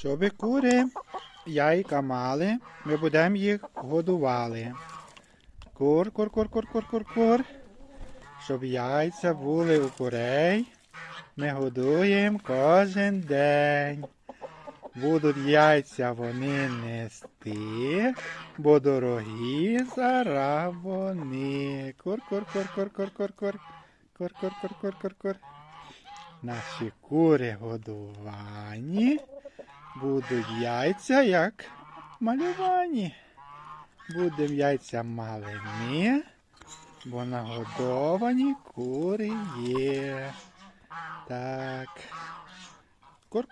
Щоби кури яйка мали, ми будемо їх годували. Кур, кур, кур, кур, кур, кур, кур. Щоб яйця були у курей, ми годуємо кожен день. Будуть яйця вони нести, бо дорогі зараз вони. Кур, кур, кур, кур, кур, кур, кур. Кур, кур, кур, кур, кур, кур. Наші кури годувані. Будуть яйця як малювані. Будемо яйця мали бо нагодовані кури є. Так. Кур,